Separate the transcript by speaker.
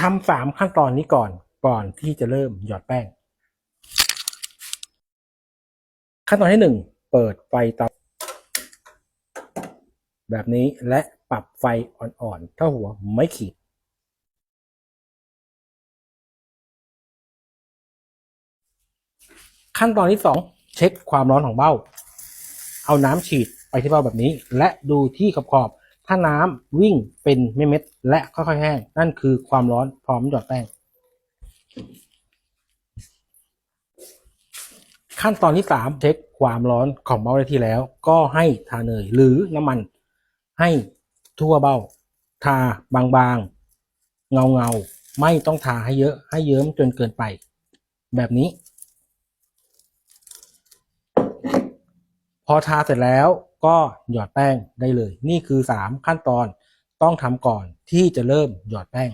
Speaker 1: ทำสามขั้นตอนนี้ก่อนก่อนที่จะเริ่มหยอดแป้ง ขั้นตอนที่หนึ่งเปิดไฟเตาแบบนี้และปรับไฟอ่อนๆเท่าหัวไม่ขีดขั้นตอนที่สองเช็คความร้อนของเบ้า เอาน้ำฉีดไปที่เบ้าแบบนี้ และดูที่ขอบๆ ถ้าน้ำวิ่งเป็นเม็ดๆและค่อยๆแห้ง นั่นคือความร้อนพร้อมหยอดแป้ง ขั้นตอนที่สามเช็คความร้อนของเบ้าได้ที่แล้ว ก็ให้ทาเนยหรือน้ำมันให้ทั่วเบ้า ทาบางๆ เงาๆ ไม่ต้องทาให้เยอะให้เยิ้มจนเกินไป แบบนี้ พอทาเสร็จแล้ว ก็หยอดแป้งได้เลย นี่คือสามขั้นตอนต้องทำก่อนที่จะเริ่มหยอดแป้ง